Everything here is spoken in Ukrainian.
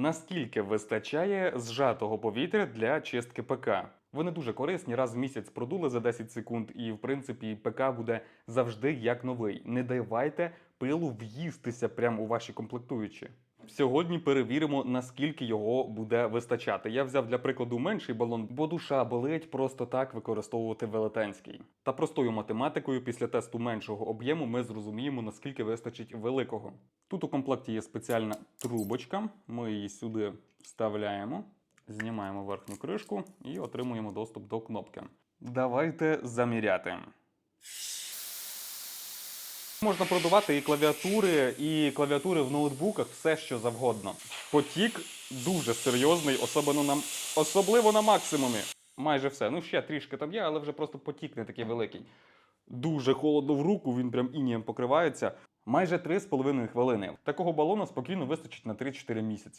Наскільки вистачає зжатого повітря для чистки ПК? Вони дуже корисні, раз в місяць продули за 10 секунд, і в принципі ПК буде завжди як новий. Не давайте пилу в'їстися прямо у ваші комплектуючі. Сьогодні перевіримо, наскільки його буде вистачати. Я взяв для прикладу менший балон, бо душа болить просто так використовувати велетенський. Та простою математикою після тесту меншого об'єму ми зрозуміємо, наскільки вистачить великого. Тут у комплекті є спеціальна трубочка. Ми її сюди вставляємо, знімаємо верхню кришку і отримуємо доступ до кнопки. Давайте заміряти. Можна продавати і клавіатури, і клавіатури в ноутбуках, все що завгодно. Потік дуже серйозний, особливо на, особливо на максимумі. Майже все. Ну, ще трішки там є, але вже просто потік не такий великий. Дуже холодно в руку, він прям інієм покривається. Майже 3,5 хвилини. Такого балона спокійно вистачить на 3-4 місяці.